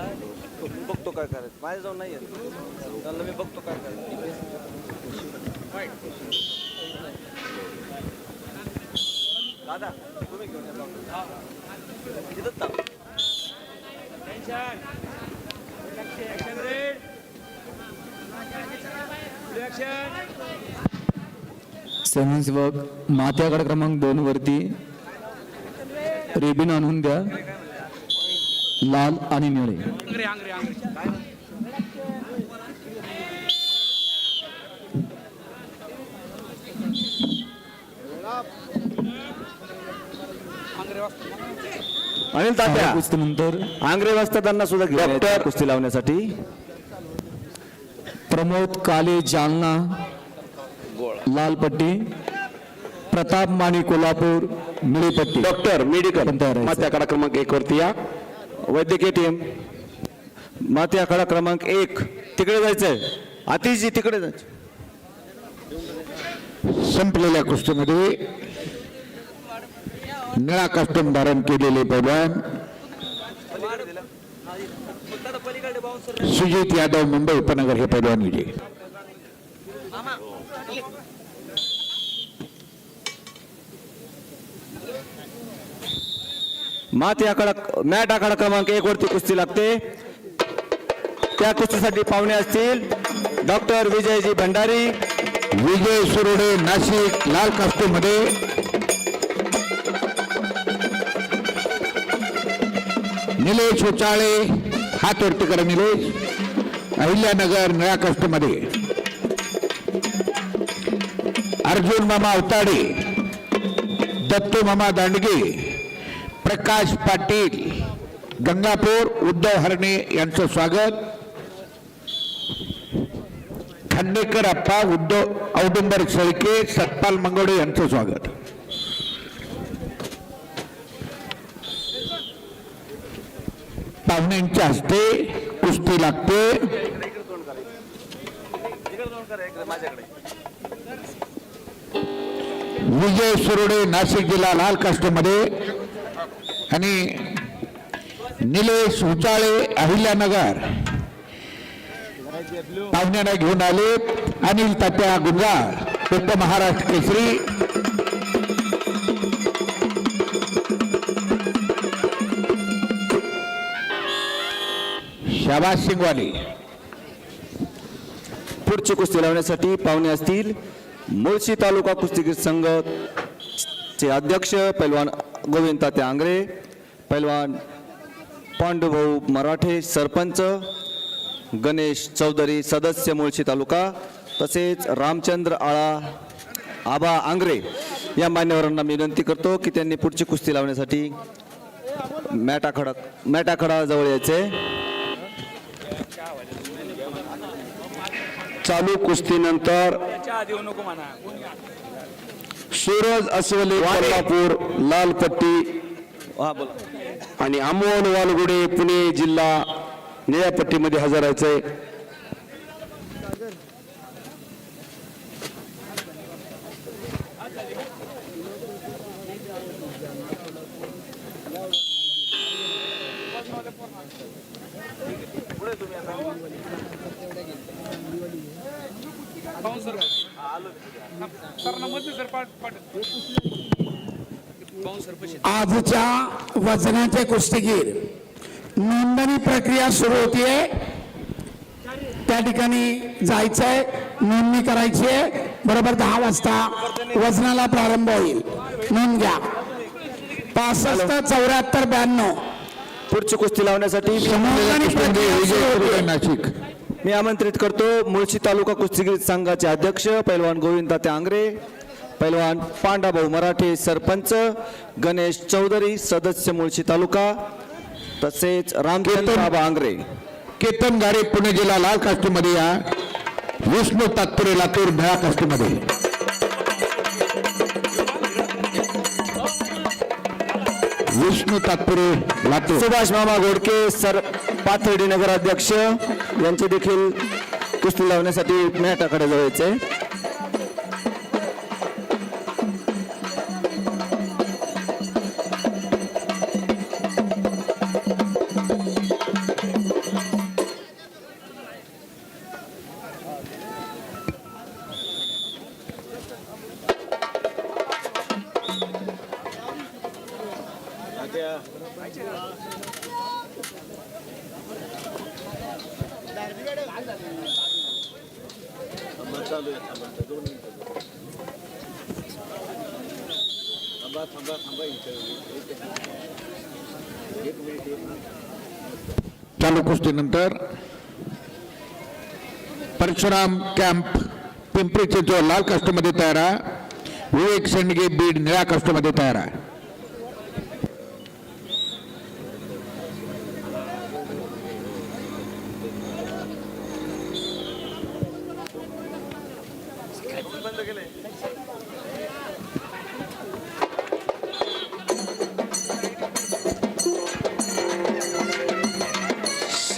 बघतो काय करायचं. माझ्या जाऊन नाही येत त्यांना मी बघतो काय करायचं. दादा तुम्ही घेऊन या जाऊन. तिथंच थांब. स्वयंसेवक मात्याकडे क्रमांक दोन वरती. रेबिन आणून द्या. लाल आणि निळे. अनिल तात्या कुस्तीनंतर आंग्रे वाजता त्यांना सुद्धा घेऊन यायचं कुस्ती लावण्यासाठी. प्रमोद काले जालना लाल पट्टी प्रताप माने कोल्हापूर निळी पट्टी. डॉक्टर मेडिकल पण तयार आहे, माती आकडा क्रमांक एक वरती या. वैद्यकीय टीम माती आकडा क्रमांक एक तिकडे जायचंय. अतिशय तिकडे जायचं संपलेल्या कुस्तीमध्ये निळा कस्टम धारण केलेले पैलवान सुजित यादव मुंबई उपनगर हे पैलवान विजय. माती आखाडा मॅट आखाडा क्रमांक एक वरती कुस्ती लागते. त्या कुस्तीसाठी पाहुणे असतील डॉक्टर विजयजी भंडारी. विजय सुरोडे नाशिक लाल कास्टूममध्ये निलेश उचाळे हात वरती करा निलेश. अहिल्यानगर निळा कास्टूम अर्जुन मामा अवताडे दत्तू मामा दांडगे. प्रकाश पाटील गंगापूर उद्धव हरणे यांचं स्वागत. खांडेकर अप्पा उद्धव औदुंबर सळके सतपाल मंगोडे यांचं स्वागत. पाहुण्यांच्या हस्ते कुस्ती लागते. विजय सुरोडे नाशिक जिल्हा लाल कास्टमध्ये. आणि निलेश उचाळे अहिल्यानगर पाहुण्यांना घेऊन आले अनिल तात्या गुंजाळ उपमहाराष्ट्र केसरी. शाबाज सिंगवाली पुढची कुस्ती लावण्यासाठी पाहुणे असतील मुळशी तालुका कुस्तीगीर संघ चे अध्यक्ष पैलवान गोविंद तात्या आंग्रे पैलवान पांडुभाऊ मराठे सरपंच गणेश चौधरी सदस्य मुळशी तालुका तसेच रामचंद्र आळा आबा आंग्रे या मान्यवरांना मी विनंती करतो की त्यांनी पुढची कुस्ती लावण्यासाठी मॅट आखाडा मॅट आखाडा जवळ यायचे. चालू कुस्तीनंतर सूरज अस्वले कोल्हापूर लाल पट्टी बोला. आणि अमोल वालगुडे पुणे जिल्हा निळ्या पट्टीमध्ये हजर राहायचंय. आजच्या वजनाचे कुस्तीगीर नोंदणी प्रक्रिया सुरू होतीये. त्या ठिकाणी जायचंय नोंदणी करायची आहे बरोबर दहा वाजता वजनाला प्रारंभ होईल. नोंद घ्या. पासष्ट चौऱ्याहत्तर ब्याण्णव. पुढची कुस्ती लावण्यासाठी. नाशिक. मी आमंत्रित करतो मुळशी तालुका कुस्तीगीर संघाचे अध्यक्ष पैलवान गोविंद तात्या आंग्रे पैलवान पांडाभाऊ मराठे सरपंच गणेश चौधरी सदस्य मुळशी तालुका तसेच रामचंद्र बाबा आंग्रे. केतन गाडे पुणे जिल्हा लाल कास्टमध्ये या. विष्णू तात्पुरे लातूर निळा कास्टमध्ये विष्णू तात्पुरे लातूर. सुभाष मामा घोडके सर पाथर्डी नगराध्यक्ष यांचे देखील कुस्ती लावण्यासाठी मॅटाकडे जायचं. आहे चालू कुस्तीनंतर परशुराम कॅम्प पिंपरी जो लाल कास्टमध्ये तयार आहे विवेक शेंडगे बीड निळ्या कास्टमध्ये तयार आहे.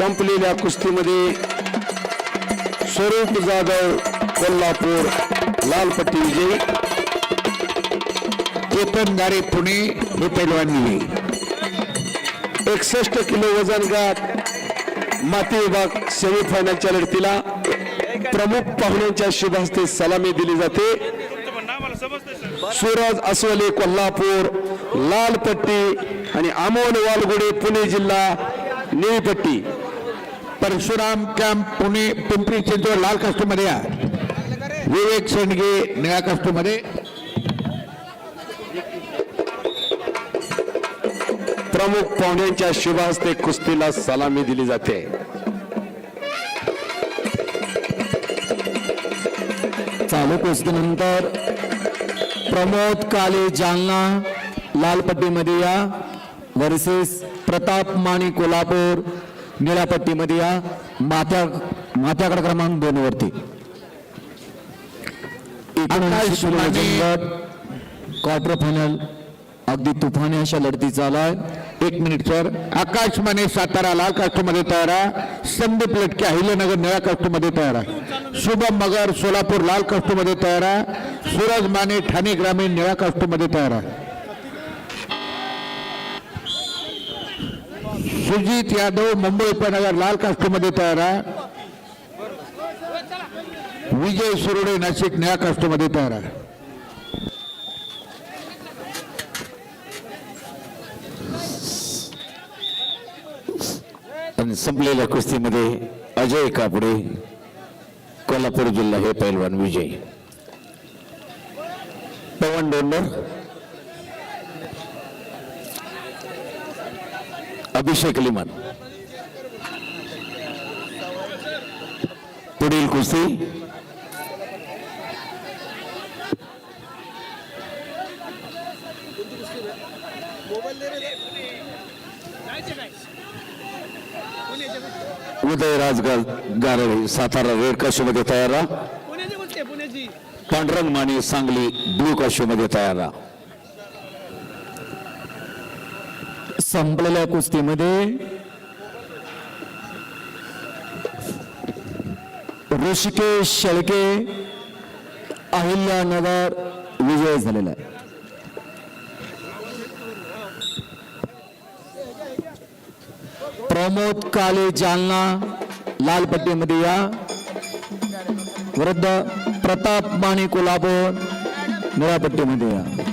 संपलेल्या कुस्तीमध्ये स्वरूप जाधव कोल्हापूर लालपट्टी विजयी. केतन गारे पुणे हे पैलवान एकसष्ट किलो वजन गट माती विभाग सेमीफायनलच्या लढतीला प्रमुख पाहुण्यांच्या शुभ हस्ते सलामी दिली जाते. सूरज अस्वले कोल्हापूर लालपट्टी आणि अमोल वालगुडे पुणे जिल्हा निळीपट्टी. परशुराम कॅम्प पुणे पिंपरी चिंचवड लाल कास्टमध्ये या विवेक शेंडगे निळ्या कास्टमध्ये प्रमुख पाहुण्यांच्या शुभहस्ते कुस्तीला सलामी दिली जाते. चालू कुस्तीनंतर प्रमोद काले जालना लालपट्टीमध्ये या. वर्सेस प्रताप माणी कोल्हापूर निळ्या पट्टीमध्ये या माथ्या माथ्याकडे क्रमांक दोन वरती. क्वार्टर फायनल अगदी तुफानी अशा लढती आहे एक मिनिट सर आकाश माने सातारा लाल कास्टमध्ये तयार आहे. संदीप लटके अहिल्यानगर निळ्या कास्टमध्ये तयार आहे. शुभम मगर सोलापूर लाल कास्टमध्ये तयार आहे. सूरज माने ठाणे ग्रामीण निळ्या कास्टमध्ये तयार आहे. सुजित यादव मुंबई उपनगर लाल कास्टमध्ये तयार आहे. विजय सुरोडे नाशिक निळ्या कास्टमध्ये तयार आहे. आणि संपलेल्या कुस्तीमध्ये अजय कापडे कोल्हापूर जिल्हा हे पैलवान विजय. पवन डोंडर अभिषेक लिमन. पुढील कुस्ती. उदयराज गा- गारळे सातारा रेड काशूमध्ये तयार राहा. पांडुरंग माने सांगली ब्लू काशूमध्ये तयार संपलेल्या कुस्तीमध्ये ऋषिकेश शेळके अहिल्यानगर विजय झालेला आहे. प्रमोद काले जालना लाल पट्टीमध्ये या. विरुद्ध प्रताप माने कोल्हापूर निळ्या पट्टीमध्ये या.